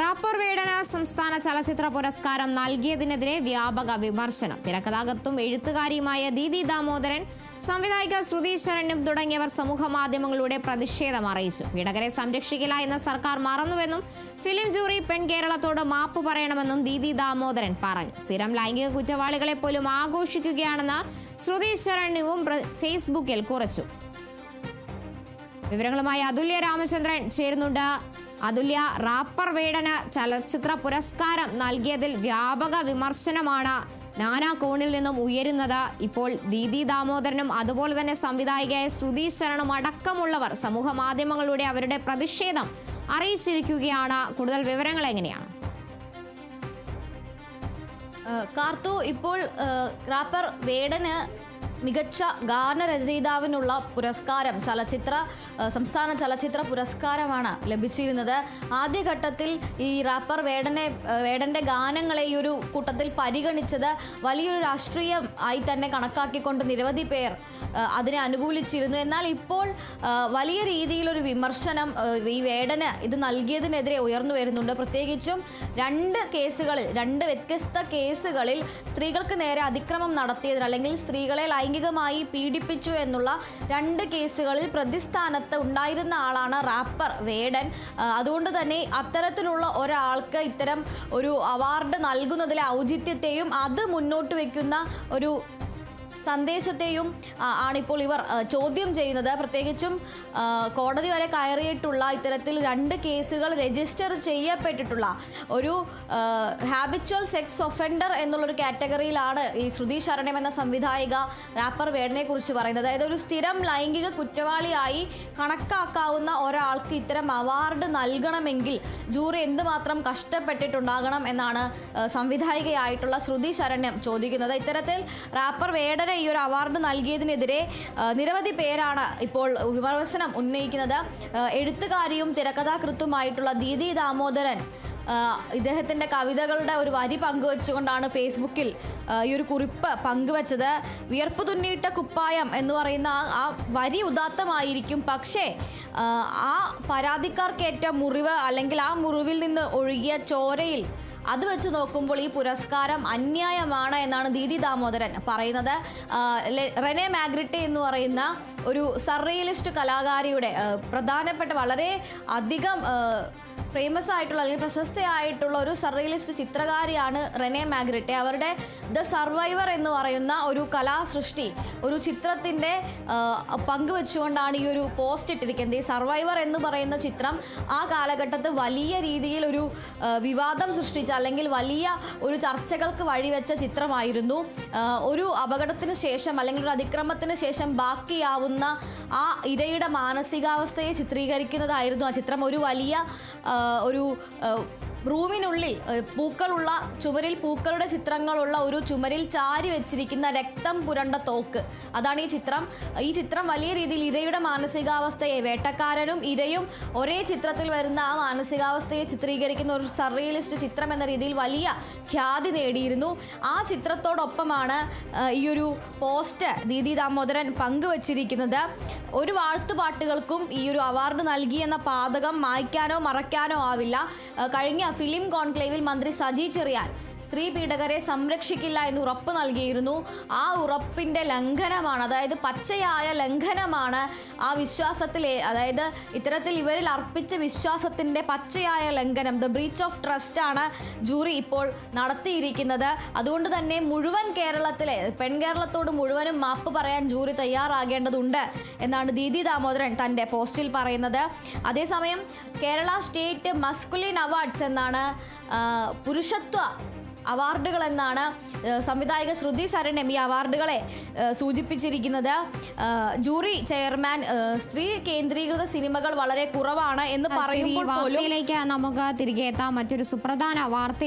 Wrapper വേടന സംസ്ഥാന ചലച്ചിത്ര പുരസ്കാരം നൽകിയതിനെതിരെ വ്യാപക വിമർശനം. തിരക്കഥാകത്തും എഴുത്തുകാരിയുമായ ദീദി ദാമോദരൻ സംവിധായിക ശ്രുതി തുടങ്ങിയവർ സമൂഹ മാധ്യമങ്ങളിലൂടെ പ്രതിഷേധം അറിയിച്ചു. പീഡകരെ സംരക്ഷിക്കില്ല എന്ന സർക്കാർ മറന്നുവെന്നും ഫിലിം ജൂറി പെൺ കേരളത്തോട് മാപ്പ് പറയണമെന്നും ദീദി ദാമോദരൻ പറഞ്ഞു. സ്ഥിരം ലൈംഗിക കുറ്റവാളികളെ പോലും ആഘോഷിക്കുകയാണെന്ന് ശ്രുതി ശരണ്യവും ഫേസ്ബുക്കിൽ കുറിച്ചു. വിവരങ്ങളുമായി അതുല്യ രാമചന്ദ്രൻ ചേരുന്നുണ്ട് അതുല്യ റാപ്പർ വേടന് ചലച്ചിത്ര പുരസ്കാരം നൽകിയതിൽ വ്യാപക വിമർശനമാണ്. നാനാ കോണിൽ നിന്നും ഉയരുന്നത്. ഇപ്പോൾ ദീദി ദാമോദരനും അതുപോലെ തന്നെ സംവിധായികയായ ശ്രുതി ശരണും അടക്കമുള്ളവർ സമൂഹ മാധ്യമങ്ങളിലൂടെ അവരുടെ പ്രതിഷേധം അറിയിച്ചിരിക്കുകയാണ്. കൂടുതൽ വിവരങ്ങൾ എങ്ങനെയാണ്? കാർത്തു ഇപ്പോൾ റാപ്പർ വേടന് മികച്ച ഗാനരചയിതാവിനുള്ള പുരസ്കാരം ചലച്ചിത്ര സംസ്ഥാന ചലച്ചിത്ര പുരസ്കാരമാണ് ലഭിച്ചിരുന്നത്. ആദ്യഘട്ടത്തിൽ ഈ റാപ്പർ വേടനെ വേടന്റെ ഗാനങ്ങളെ ഈ ഒരു കൂട്ടത്തിൽ പരിഗണിച്ചത് വലിയൊരു രാഷ്ട്രീയം ആയി തന്നെ കണക്കാക്കിക്കൊണ്ട് നിരവധി പേർ അതിനെ അനുകൂലിച്ചിരുന്നു. എന്നാൽ ഇപ്പോൾ വലിയ രീതിയിലൊരു വിമർശനം ഈ വേടന് ഇത് നൽകിയതിനെതിരെ ഉയർന്നു വരുന്നുണ്ട്. പ്രത്യേകിച്ചും രണ്ട് കേസുകളിൽ രണ്ട് വ്യത്യസ്ത കേസുകളിൽ സ്ത്രീകൾക്ക് നേരെ അതിക്രമം നടത്തിയതിന് അല്ലെങ്കിൽ സ്ത്രീകളെ ലൈംഗികമായി പീഡിപ്പിച്ചു എന്നുള്ള രണ്ട് കേസുകളിൽ പ്രതിസ്ഥാനത്ത് ഉണ്ടായിരുന്ന ആളാണ് റാപ്പർ വേടൻ. അതുകൊണ്ട് തന്നെ അത്തരത്തിലുള്ള ഒരാൾക്ക് ഇത്തരം ഒരു അവാർഡ് നൽകുന്നതിലെ ഔചിത്യത്തെയും അത് മുന്നോട്ട് വയ്ക്കുന്ന ഒരു സന്ദേശത്തെയും ആണിപ്പോൾ ഇവർ ചോദ്യം ചെയ്യുന്നത്. പ്രത്യേകിച്ചും കോടതി വരെ കയറിയിട്ടുള്ള ഇത്തരത്തിൽ രണ്ട് കേസുകൾ രജിസ്റ്റർ ചെയ്യപ്പെട്ടിട്ടുള്ള ഒരു ഹാബിച്വൽ സെക്സ് ഒഫൻഡർ എന്നുള്ളൊരു കാറ്റഗറിയിലാണ് ഈ ശ്രുതി ശരണം എന്ന സംവിധായിക റാപ്പർ വേടനെ കുറിച്ച് പറയുന്നത്. അതായത് ഒരു സ്ഥിരം ലൈംഗിക കുറ്റവാളിയായി കണക്കാക്കാവുന്ന ഒരാൾക്ക് ഇത്തരം അവാർഡ് നൽകണമെങ്കിൽ ജൂറി എന്തുമാത്രം കഷ്ടപ്പെട്ടിട്ടുണ്ടാകണം എന്നാണ് സംവിധായികയായിട്ടുള്ള ശ്രുതി ശരണ്യം ചോദിക്കുന്നത്. ഇത്തരത്തിൽ റാപ്പർ വേടന ഈ ഒരു അവാർഡ് നൽകിയതിനെതിരെ നിരവധി പേരാണ് ഇപ്പോൾ വിമർശനം ഉന്നയിക്കുന്നത്. എഴുത്തുകാരിയും തിരക്കഥാകൃത്തുമായിട്ടുള്ള ദീദി ദാമോദരൻ ഇദ്ദേഹത്തിന്റെ കവിതകളുടെ ഒരു വരി പങ്കുവെച്ചുകൊണ്ടാണ് ഫേസ്ബുക്കിൽ ഈ ഒരു കുറിപ്പ് പങ്കുവച്ചത്. വിയർപ്പ് തുന്നിയിട്ട കുപ്പായം എന്ന് പറയുന്ന ആ വരി ഉദാത്തമായിരിക്കും. പക്ഷേ ആ പരാതിക്കാർക്കേറ്റ മുറിവ് അല്ലെങ്കിൽ ആ മുറിവിൽ നിന്ന് ഒഴുകിയ ചോരയിൽ അത് വെച്ച് നോക്കുമ്പോൾ ഈ പുരസ്കാരം അന്യായമാണ് എന്നാണ് ദീദി ദാമോദരൻ പറയുന്നത്. റെനെ മാഗ്രിറ്റെ എന്ന് പറയുന്ന ഒരു സർറിയലിസ്റ്റ് കലാകാരിയുടെ പ്രധാനപ്പെട്ട വളരെ അധികം ഫേമസ് ആയിട്ടുള്ള അല്ലെങ്കിൽ പ്രശസ്തയായിട്ടുള്ള ഒരു സർറിയലിസ്റ്റ് ചിത്രകാരിയാണ് റെനെ മാഗ്രിറ്റെ അവരുടെ ദ സർവൈവർ എന്ന് പറയുന്ന ഒരു കലാസൃഷ്ടി ഒരു ചിത്രത്തിന്റെ പങ്കുവെച്ചുകൊണ്ടാണ് ഈ ഒരു പോസ്റ്റ് ഇട്ടിരിക്കുന്നത്. ഈ സർവൈവർ എന്ന് പറയുന്ന ചിത്രം ആ കാലഘട്ടത്ത് വലിയ രീതിയിൽ ഒരു വിവാദം സൃഷ്ടിച്ച അല്ലെങ്കിൽ വലിയ ഒരു ചർച്ചകൾക്ക് വഴിവെച്ച ചിത്രമായിരുന്നു. ഒരു അപകടത്തിന് ശേഷം അല്ലെങ്കിൽ ഒരു അതിക്രമത്തിന് ശേഷം ബാക്കിയാവുന്ന ആ ഇരയുടെ മാനസികാവസ്ഥയെ ചിത്രീകരിക്കുന്നതായിരുന്നു ആ ചിത്രം. ഒരു വലിയ ഒരു റൂമിനുള്ളിൽ പൂക്കളുള്ള ചുമരിൽ പൂക്കളുടെ ചിത്രങ്ങളുള്ള ഒരു ചുമരിൽ ചാരി വെച്ചിരിക്കുന്ന രക്തം പുരണ്ട തോക്ക്. അതാണ് ഈ ചിത്രം. ഈ ചിത്രം വലിയ രീതിയിൽ ഇരയുടെ മാനസികാവസ്ഥയെ വേട്ടക്കാരനും ഇരയും ഒരേ ചിത്രത്തിൽ വരുന്ന ആ മാനസികാവസ്ഥയെ ചിത്രീകരിക്കുന്ന ഒരു സർറിയലിസ്റ്റ് ചിത്രം എന്ന രീതിയിൽ വലിയ ഖ്യാതി നേടിയിരുന്നു. ആ ചിത്രത്തോടൊപ്പമാണ് ഈ ഒരു പോസ്റ്റ് ദീദി ദാമോദരൻ പങ്കുവച്ചിരിക്കുന്നത്. ഒരു വാഴ്ത്തുപാട്ടുകൾക്കും ഈ ഒരു അവാർഡ് നൽകിയെന്ന പാതകം മായ്ക്കാനോ മറയ്ക്കാനോ ആവില്ല. കഴിഞ്ഞ ഫിലിം കോൺക്ലേവിൽ മന്ത്രി സജി ചെറിയാൻ സ്ത്രീ പീഡകരെ സംരക്ഷിക്കില്ല എന്ന് ഉറപ്പ് നൽകിയിരുന്നു. ആ ഉറപ്പിന്റെ ലംഘനമാണ് അതായത് പച്ചയായ ലംഘനമാണ് ആ വിശ്വാസത്തിലെ അതായത് ഇത്തരത്തിൽ ഇവരിൽ അർപ്പിച്ച വിശ്വാസത്തിന്റെ പച്ചയായ ലംഘനം ദ ബ്രീച്ച് ഓഫ് ട്രസ്റ്റ് ആണ് ജൂറി ഇപ്പോൾ നടത്തിയിരിക്കുന്നത്. അതുകൊണ്ട് തന്നെ മുഴുവൻ കേരളത്തിലെ പെൺകേരളത്തോട് മുഴുവനും മാപ്പ് പറയാൻ ജൂറി തയ്യാറാകേണ്ടതുണ്ട് എന്നാണ് ദീദി ദാമോദരൻ തന്റെ പോസ്റ്റിൽ പറയുന്നത്. അതേസമയം കേരള സ്റ്റേറ്റ് മസ്കുലിൻ അവാർഡ്സ് എന്നാണ് പുരുഷത്വ അവാർഡുകൾ എന്നാണ് സംവിധായക ശ്രുതി ശരണം ഈ അവാർഡുകളെ സൂചിപ്പിച്ചിരിക്കുന്നത്. ജൂറി ചെയർമാൻ സ്ത്രീ കേന്ദ്രീകൃത സിനിമകൾ വളരെ കുറവാണ് എന്ന് പറയുമ്പോൾ നമുക്ക് തിരികെ എത്താം. മറ്റൊരു സുപ്രധാന വാർത്ത